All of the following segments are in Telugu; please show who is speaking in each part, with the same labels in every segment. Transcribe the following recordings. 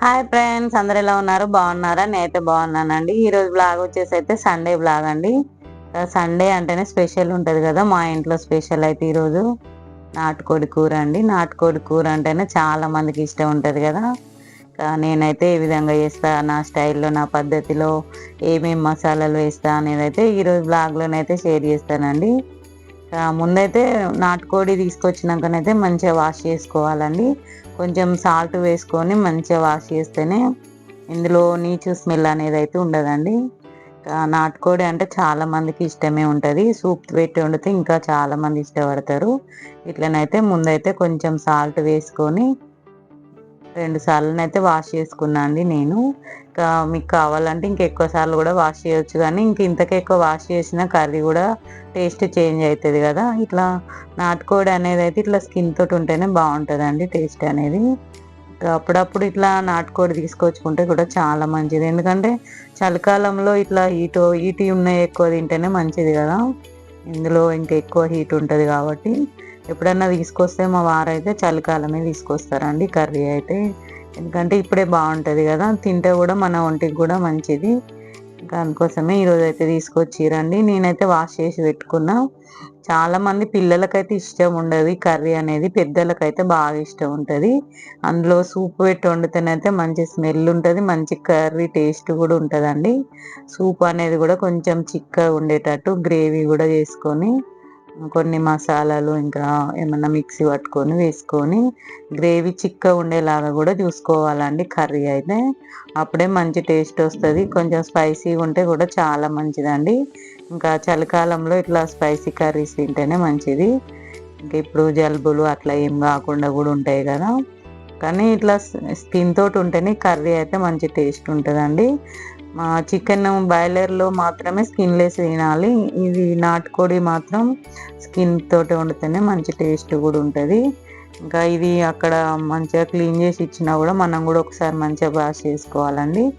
Speaker 1: హాయ్ ఫ్రెండ్స్ అందరు ఎలా ఉన్నారు? బాగున్నారా? నేనైతే బాగున్నానండి. ఈరోజు బ్లాగ్ వచ్చేసి అయితే సండే బ్లాగ్ అండి. సండే అంటేనే స్పెషల్ ఉంటుంది కదా మా ఇంట్లో స్పెషల్ అయితే ఈరోజు నాటుకోడి కూర అండి. నాటుకోడి కూర అంటేనే చాలా మందికి ఇష్టం ఉంటుంది కదా. నేనైతే ఏ విధంగా చేస్తా నా స్టైల్లో నా పద్ధతిలో ఏమేమి మసాలాలు వేస్తా అనేది అయితే ఈరోజు బ్లాగ్లోనైతే షేర్ చేస్తానండి. ముందైతే నాటుకోడి తీసుకొచ్చినాకనైతే మంచిగా వాష్ చేసుకోవాలండి. కొంచెం సాల్ట్ వేసుకొని మంచిగా వాష్ చేస్తేనే ఇందులో నీచు స్మెల్ అనేది అయితే ఉండదండి నాటుకోడి అంటే చాలా మందికి ఇష్టమే ఉంటుంది. సూప్ పెట్టి వండితే ఇంకా చాలామంది ఇష్టపడతారు. ఇట్లనైతే ముందైతే కొంచెం సాల్ట్ వేసుకొని రెండు సార్లు అయితే వాష్ చేసుకున్నా అండి నేను. ఇంకా మీకు కావాలంటే ఇంకెక్కువ సార్లు కూడా వాష్ చేయొచ్చు కానీ ఇంక ఇంతకెక్కువ వాష్ చేసిన కర్రీ కూడా టేస్ట్ చేంజ్ అవుతుంది కదా. ఇట్లా నాటుకోడి అనేది అయితే ఇట్లా స్కిన్ తోటి ఉంటేనే బాగుంటుందండి టేస్ట్ అనేది. ఇంకా అప్పుడప్పుడు ఇట్లా నాటుకోడి తీసుకొచ్చుకుంటే కూడా చాలా మంచిది. ఎందుకంటే చలికాలంలో ఇట్లా హీట్ హీట్ ఉన్నాయి ఎక్కువ తింటేనే మంచిది కదా. ఇందులో ఇంకా ఎక్కువ హీట్ ఉంటుంది కాబట్టి. ఎప్పుడన్నా తీసుకొస్తే మా వారైతే చలికాలమే తీసుకొస్తారండి. కర్రీ అయితే ఎందుకంటే ఇప్పుడే బాగుంటుంది కదా తింటే కూడా మన ఒంటికి కూడా మంచిది. దానికోసమే ఈరోజు అయితే తీసుకొచ్చిరండి. నేనైతే వాష్ చేసి పెట్టుకున్నా. చాలా మంది పిల్లలకైతే ఇష్టం ఉండదు. కర్రీ అనేది పెద్దలకైతే బాగా ఇష్టం ఉంటుంది. అందులో సూప్ పెట్టి వండితేనైతే మంచి స్మెల్ ఉంటుంది మంచి కర్రీ టేస్ట్ కూడా ఉంటుందండి. సూప్ అనేది కూడా కొంచెం చిక్కగా ఉండేటట్టు గ్రేవీ కూడా చేసుకొని కొన్ని మసాలాలు ఇంకా ఏమన్నా మిక్సీ పట్టుకొని వేసుకొని గ్రేవీ చిక్క ఉండేలాగా కూడా చూసుకోవాలండి కర్రీ అయితే. అప్పుడే మంచి టేస్ట్ వస్తుంది. కొంచెం స్పైసీగా ఉంటే కూడా చాలా మంచిదండి. ఇంకా చలికాలంలో ఇట్లా స్పైసీ కర్రీస్ తింటేనే మంచిది. ఇంకా ఇప్పుడు జలుబులు అట్లా ఏం కాకుండా కూడా ఉంటాయి కదా. కానీ ఇట్లా స్కిన్ తోటి ఉంటేనే కర్రీ అయితే మంచి టేస్ట్ ఉంటుందండి. చికెన్ బాయిలర్లో మాత్రమే స్కిన్లెస్ తినాలి. ఇది నాటుకోడి మాత్రం స్కిన్ తోటి వండితేనే మంచి టేస్ట్ కూడా ఉంటుంది. ఇంకా ఇది అక్కడ మంచిగా క్లీన్ చేసి ఇచ్చినా కూడా మనం కూడా ఒకసారి మంచిగా వాష్ చేసుకోవాలండి.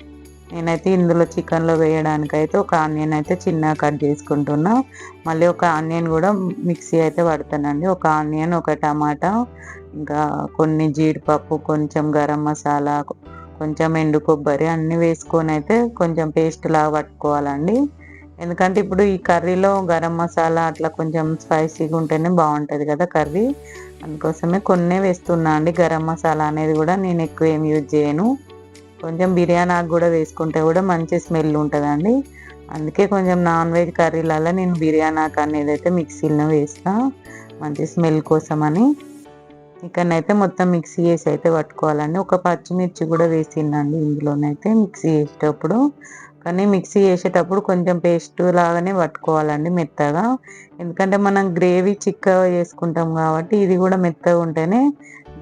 Speaker 1: నేనైతే ఇందులో చికెన్లో వేయడానికైతే ఒక ఆనియన్ అయితే చిన్నగా కట్ చేసుకుంటున్నా. మళ్ళీ ఒక ఆనియన్ కూడా మిక్సీ అయితే పడతానండి. ఒక ఆనియన్ ఒక టమాటా ఇంకా కొన్ని జీడిపప్పు కొంచెం గరం మసాలా కొంచెం ఎండు కొబ్బరి అన్నీ వేసుకొని అయితే కొంచెం పేస్ట్ లాగా పట్టుకోవాలండి. ఎందుకంటే ఇప్పుడు ఈ కర్రీలో గరం మసాలా అట్లా కొంచెం స్పైసీగా ఉంటేనే బాగుంటుంది కదా కర్రీ. అందుకోసమే కొన్నే వేస్తున్నా అండి. గరం మసాలా అనేది కూడా నేను ఎక్కువ ఏం యూజ్ చేయను. కొంచెం బిర్యానీ కూడా వేసుకుంటే కూడా మంచి స్మెల్ ఉంటుందండి. అందుకే కొంచెం నాన్ వెజ్ కర్రీలలో నేను బిర్యానీ అనేది అయితే మిక్సీలో వేస్తా. మంచి స్మెల్ కోసం అని ఇక్కడనైతే మొత్తం మిక్సీ చేసి అయితే పట్టుకోవాలండి. ఒక పచ్చిమిర్చి కూడా వేసిందండి ఇందులోనైతే మిక్సీ చేసేటప్పుడు. కానీ మిక్సీ చేసేటప్పుడు కొంచెం పేస్ట్ లాగానే పట్టుకోవాలండి మెత్తగా. ఎందుకంటే మనం గ్రేవీ చిక్కగా చేసుకుంటాం కాబట్టి ఇది కూడా మెత్తగా ఉంటేనే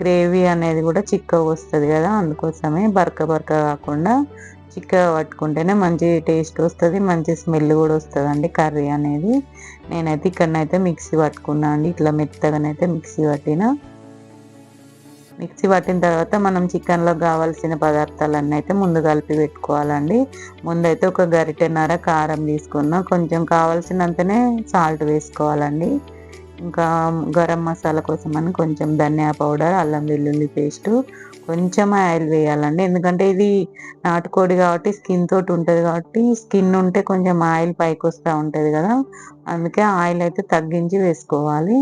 Speaker 1: గ్రేవీ అనేది కూడా చిక్కగా వస్తుంది కదా. అందుకోసమే బరక బరక కాకుండా చిక్కగా పట్టుకుంటేనే మంచి టేస్ట్ వస్తుంది మంచి స్మెల్ కూడా వస్తుంది అండి కర్రీ అనేది. నేనైతే ఇక్కడనైతే మిక్సీ పట్టుకున్నా అండి. ఇట్లా మెత్తగానైతే మిక్సీ పట్టిన. మిక్సీ పట్టిన తర్వాత మనం చికెన్లో కావాల్సిన పదార్థాలన్నీ అయితే ముందు కలిపి పెట్టుకోవాలండి. ముందైతే ఒక గరిటెన్నర కారం తీసుకున్నాం కొంచెం కావాల్సినంతనే సాల్ట్ వేసుకోవాలండి. ఇంకా గరం మసాలా కోసం అని కొంచెం ధనియా పౌడర్ అల్లం వెల్లుల్లి పేస్టు కొంచెం ఆయిల్ వేయాలండి. ఎందుకంటే ఇది నాటుకోడి కాబట్టి స్కిన్ తోటి ఉంటుంది కాబట్టి స్కిన్ ఉంటే కొంచెం ఆయిల్ పైకి వస్తూ ఉంటుంది కదా. అందుకే ఆయిల్ అయితే తగ్గించి వేసుకోవాలి.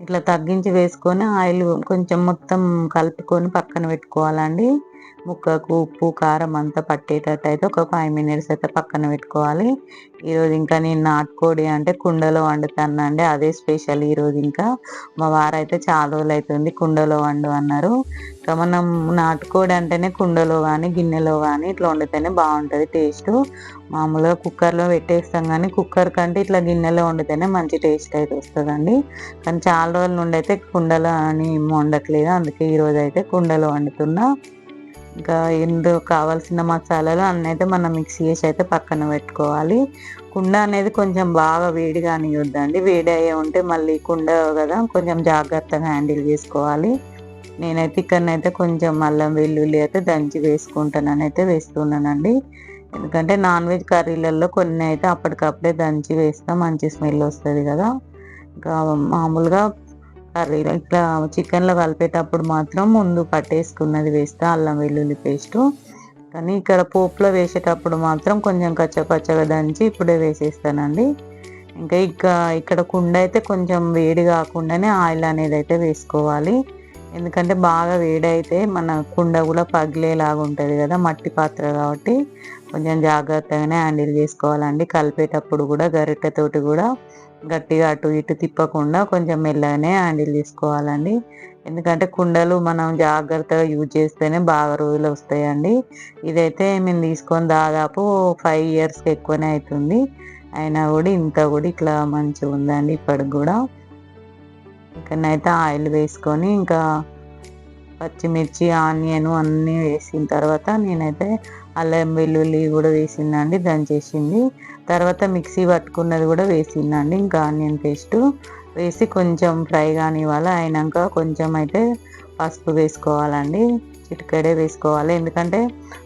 Speaker 1: ఇట్లా తగ్గించి వేసుకొని ఆయిల్ కొంచెం మొత్తం కలుపుకొని పక్కన పెట్టుకోవాలండి. ముక్కకు ఉప్పు కారం అంతా పట్టేటట్టు అయితే ఒక ఫైవ్ మినిట్స్ అయితే పక్కన పెట్టుకోవాలి. ఈరోజు ఇంకా నేను నాటుకోడి అంటే కుండలో వండుతానండి అదే స్పెషల్ ఈరోజు ఇంకా. మా వారైతే చాలా రోజులు అవుతుంది కుండలో వండు అన్నారు. ఇంకా మనం నాటుకోడి అంటేనే కుండలో కానీ గిన్నెలో కానీ ఇట్లా వండితేనే బాగుంటుంది టేస్ట్ మామూలుగా కుక్కర్లో పెట్టేస్తాం కానీ కుక్కర్ కంటే ఇట్లా గిన్నెలో వండితేనే మంచి టేస్ట్ అయితే వస్తుందండి. కానీ చాలా రోజుల నుండి అయితే కుండలో అని వండట్లేదు. అందుకే ఈరోజు అయితే కుండలో వండుతున్నా. ఇంకా ఎందుకు కావాల్సిన మసాలాలు అన్నీ అయితే మనం మిక్స్ చేసి అయితే పక్కన పెట్టుకోవాలి. కుండ అనేది కొంచెం బాగా వేడిగా అనియొద్దండి. వేడి అయ్యే ఉంటే మళ్ళీ కుండ కదా కొంచెం జాగ్రత్తగా హ్యాండిల్ చేసుకోవాలి. నేనైతే ఇక్కడనైతే కొంచెం అల్లం వెల్లుల్లి అయితే దంచి వేసుకుంటానని అయితే వేస్తున్నానండి. ఎందుకంటే నాన్ వెజ్ కర్రీలలో కొన్ని అయితే అప్పటికప్పుడే దంచి వేస్తాం మంచి స్మెల్ వస్తుంది కదా. ఇంకా మామూలుగా కర్రీ ఇట్లా చికెన్లో కలిపేటప్పుడు మాత్రం ముందు పట్టేసుకున్నది వేస్తా అల్లం వెల్లుల్లి పేస్టు. కానీ ఇక్కడ పోపులో వేసేటప్పుడు మాత్రం కొంచెం కచ్చపచ్చగా దంచి ఇప్పుడే వేసేస్తానండి. ఇంకా ఇక ఇక్కడ కుండ అయితే కొంచెం వేడి కాకుండానే ఆయిల్ అనేది అయితే వేసుకోవాలి. ఎందుకంటే బాగా వేడి అయితే మన కుండ కూడా పగిలేలాగా ఉంటుంది కదా మట్టి పాత్ర కాబట్టి. కొంచెం జాగ్రత్తగానే హ్యాండిల్ చేసుకోవాలండి. కలిపేటప్పుడు కూడా గరిటెతోటి కూడా గట్టిగా అటు ఇటు తిప్పకుండా కొంచెం మెల్లగానే హ్యాండిల్ తీసుకోవాలండి. ఎందుకంటే కుండలు మనం జాగ్రత్తగా యూజ్ చేస్తేనే బాగా రోజులు వస్తాయండి. ఇదైతే మేము తీసుకొని దాదాపు ఫైవ్ ఇయర్స్కి ఎక్కువనే అవుతుంది. అయినా కూడా ఇంత కూడా ఇట్లా మంచిగా ఉందండి ఇప్పటికి కూడా. ఇక్కడనైతే ఆయిల్ వేసుకొని ఇంకా పచ్చిమిర్చి ఆనియన్ అన్నీ వేసిన తర్వాత నేనైతే అల్లం వెల్లుల్లి కూడా వేసిందండి దంచేసింది. తర్వాత మిక్సీ పట్టుకున్నది కూడా వేసిందండి. ఇంకా ఆనియన్ పేస్ట్ వేసి కొంచెం ఫ్రై కానివ్వాలి అయినాక కొంచెం అయితే పసుపు వేసుకోవాలండి. చిటికడే వేసుకోవాలి. ఎందుకంటే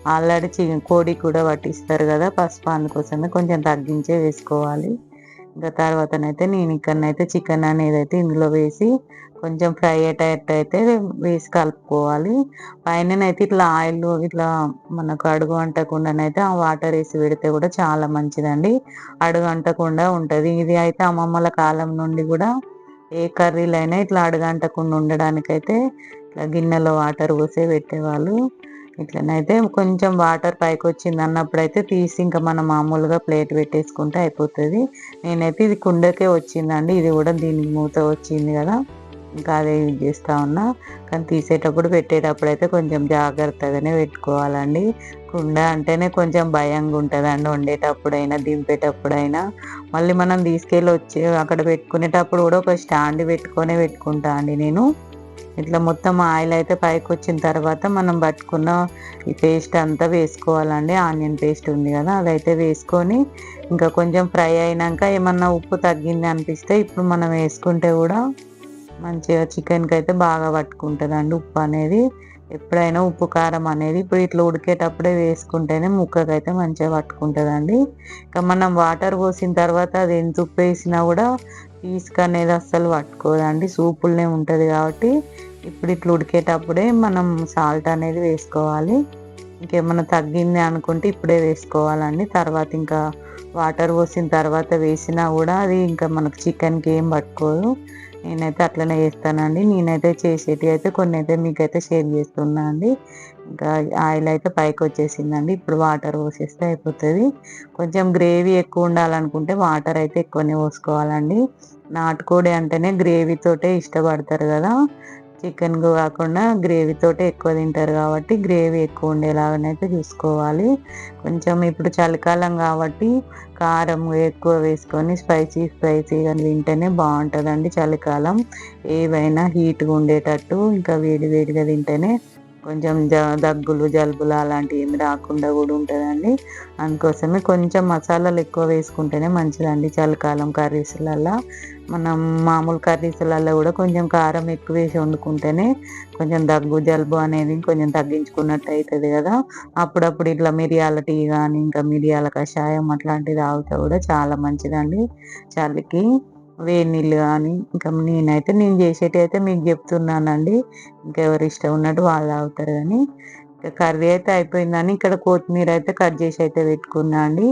Speaker 1: ఆల్రెడీ చి కోడి కూడా పట్టిస్తారు కదా పసుపు అందుకోసమే కొంచెం తగ్గించే వేసుకోవాలి. ఇంకా తర్వాతనైతే నేను ఇక్కడనైతే చికెన్ అనేది అయితే ఇందులో వేసి కొంచెం ఫ్రై అయ్యేటట్టు అయితే వేసి కలుపుకోవాలి. పైననైతే ఇట్లా ఆయిల్ ఇట్లా మనకు అడుగు అంటకుండానైతే ఆ వాటర్ వేసి పెడితే కూడా చాలా మంచిదండి. అడుగు అంటకుండా ఉంటుంది. ఇది అయితే అమ్మమ్మల కాలం నుండి కూడా ఏ కర్రీలైనా ఇట్లా అడుగంటకుండా ఉండడానికైతే ఇట్లా గిన్నెలో వాటర్ పోసే పెట్టేవాళ్ళు. ఇట్లనైతే కొంచెం వాటర్ పైకి వచ్చింది అన్నప్పుడు అయితే తీసి ఇంకా మనం మామూలుగా ప్లేట్ పెట్టేసుకుంటే అయిపోతుంది. నేనైతే ఇది కుండకే వచ్చిందండి. ఇది కూడా దీనికి మూత వచ్చింది కదా. ఇంకా అదే యూజ్ చేస్తూ ఉన్నా. కానీ తీసేటప్పుడు పెట్టేటప్పుడు అయితే కొంచెం జాగ్రత్తగానే పెట్టుకోవాలండి. కుండ అంటేనే కొంచెం భయంగా ఉంటుందండి వండేటప్పుడైనా దింపేటప్పుడైనా. మళ్ళీ మనం తీసుకెళ్ళి వచ్చి అక్కడ పెట్టుకునేటప్పుడు కూడా ఒక స్టాండ్ పెట్టుకొనే పెట్టుకుంటా అండి నేను. ఇట్లా మొత్తం ఆయిల్ అయితే పైకి వచ్చిన తర్వాత మనం పట్టుకున్న ఈ పేస్ట్ అంతా వేసుకోవాలండి. ఆనియన్ పేస్ట్ ఉంది కదా అదైతే వేసుకొని ఇంకా కొంచెం ఫ్రై అయినాక ఏమన్నా ఉప్పు తగ్గింది అనిపిస్తే ఇప్పుడు మనం వేసుకుంటే కూడా మంచిగా చికెన్కి అయితే బాగా పట్టుకుంటుంది అండి ఉప్పు అనేది. ఎప్పుడైనా ఉప్పు కారం అనేది ఇప్పుడు ఇట్లా ఉడికేటప్పుడే వేసుకుంటేనే ముక్కకైతే మంచిగా పట్టుకుంటుందండి. ఇంకా మనం వాటర్ పోసిన తర్వాత అది ఎంత ఉప్పు వేసినా కూడా పీస్కి అనేది అస్సలు పట్టుకోదండి. సూపులనే ఉంటుంది కాబట్టి ఇప్పుడు ఇట్లా ఉడికేటప్పుడే మనం సాల్ట్ అనేది వేసుకోవాలి. ఇంకేమైనా తగ్గింది అనుకుంటే ఇప్పుడే వేసుకోవాలండి. తర్వాత ఇంకా వాటర్ పోసిన తర్వాత వేసినా కూడా అది ఇంకా మనకు చికెన్కి ఏం పట్టుకోదు. నేనైతే అట్లనే చేస్తానండి. నేనైతే చేసేటి అయితే కొన్ని అయితే మీకైతే షేర్ చేస్తున్నా అండి. ఇంకా ఆయిల్ అయితే పైకి వచ్చేసిందండి. ఇప్పుడు వాటర్ పోసేస్తే అయిపోతుంది. కొంచెం గ్రేవీ ఎక్కువ ఉండాలనుకుంటే వాటర్ అయితే ఎక్కువనే పోసుకోవాలండి. నాటుకోడి అంటేనే గ్రేవీతోటే ఇష్టపడతారు కదా. చికెన్ కాకుండా గ్రేవీతోటే ఎక్కువ తింటారు కాబట్టి గ్రేవీ ఎక్కువ ఉండేలాగానైతే చూసుకోవాలి. కొంచెం ఇప్పుడు చలికాలం కాబట్టి కారం ఎక్కువ వేసుకొని స్పైసీ స్పైసీగా తింటేనే బాగుంటుందండి చలికాలం. ఏవైనా హీట్గా ఉండేటట్టు ఇంకా వేడి వేడిగా తింటేనే కొంచెం జ దగ్గులు జలుబులు అలాంటివి ఏమి రాకుండా కూడా ఉంటుందండి. అందుకోసమే కొంచెం మసాలాలు ఎక్కువ వేసుకుంటేనే మంచిదండి. చలికాలం కర్రీస్లల్లో. మనం మామూలు కర్రీస్లల్లో కూడా కొంచెం కారం ఎక్కువ వేసి వండుకుంటేనే కొంచెం దగ్గు జలుబు అనేది కొంచెం తగ్గించుకున్నట్టు అవుతుంది కదా. అప్పుడప్పుడు ఇట్లా మిరియాల టీ కానీ ఇంకా మిరియాల కషాయం అట్లాంటివి తాగితే కూడా చాలా మంచిదండి. చలికి వేడి నీళ్ళు కానీ ఇంకా నేనైతే నేను చేసేటి అయితే మీకు చెప్తున్నానండి. ఇంకెవరు ఇష్టం ఉన్నట్టు వాళ్ళు తాగుతారు కానీ ఇంకా కర్రీ అయితే అయిపోయిందని ఇక్కడ కొత్తిమీర అయితే కట్ చేసి అయితే పెట్టుకున్నా అండి.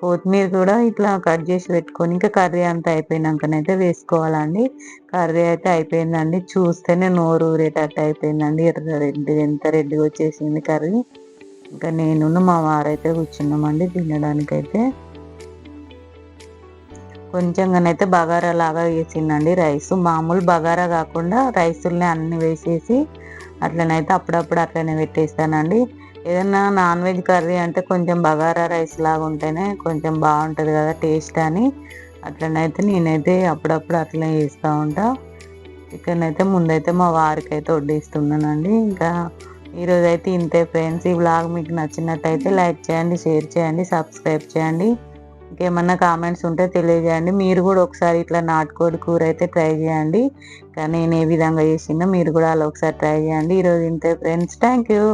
Speaker 1: కొత్తిమీర కూడా ఇట్లా కట్ చేసి పెట్టుకొని ఇంకా కర్రీ అంతా అయిపోయినాకనైతే వేసుకోవాలండి. కర్రీ అయితే అయిపోయిందండి. చూస్తేనే నోరు ఊరేటట్టు అయిపోయిందండి. ఎర్ర రెడ్ ఎంత రెడ్గా వచ్చేసింది కర్రీ. ఇంకా నేను మా వారైతే కూర్చున్నామండి తినడానికైతే. కొంచెంగానైతే బగారా లాగా వేసిందండి రైస్. మామూలు బగారా కాకుండా రైసుల్ని అన్ని వేసేసి అట్లనైతే అప్పుడప్పుడు అట్లనే పెట్టేస్తానండి. ఏదైనా నాన్ వెజ్ కర్రీ అంటే కొంచెం బగారా రైస్ లాగా ఉంటేనే కొంచెం బాగుంటుంది కదా టేస్ట్ అని. అట్లనైతే నేనైతే అప్పుడప్పుడు అట్లనే చేస్తూ ఉంటా. చికెన్ అయితే ముందైతే మా వారికి అయితే వడ్డిస్తున్నానండి. ఇంకా ఈరోజైతే ఇంతే ఫ్రెండ్స్. ఈ బ్లాగ్ మీకు నచ్చినట్టయితే లైక్ చేయండి షేర్ చేయండి సబ్స్క్రైబ్ చేయండి. ఇంకేమన్నా కామెంట్స్ ఉంటే తెలియజేయండి. మీరు కూడా ఒకసారి ఇట్లా నాటుకోడి కూర అయితే ట్రై చేయండి. కానీ నేను ఏ విధంగా చేసిందో మీరు కూడా అలా ఒకసారి ట్రై చేయండి. ఈరోజు ఇంతే ఫ్రెండ్స్ థ్యాంక్ యూ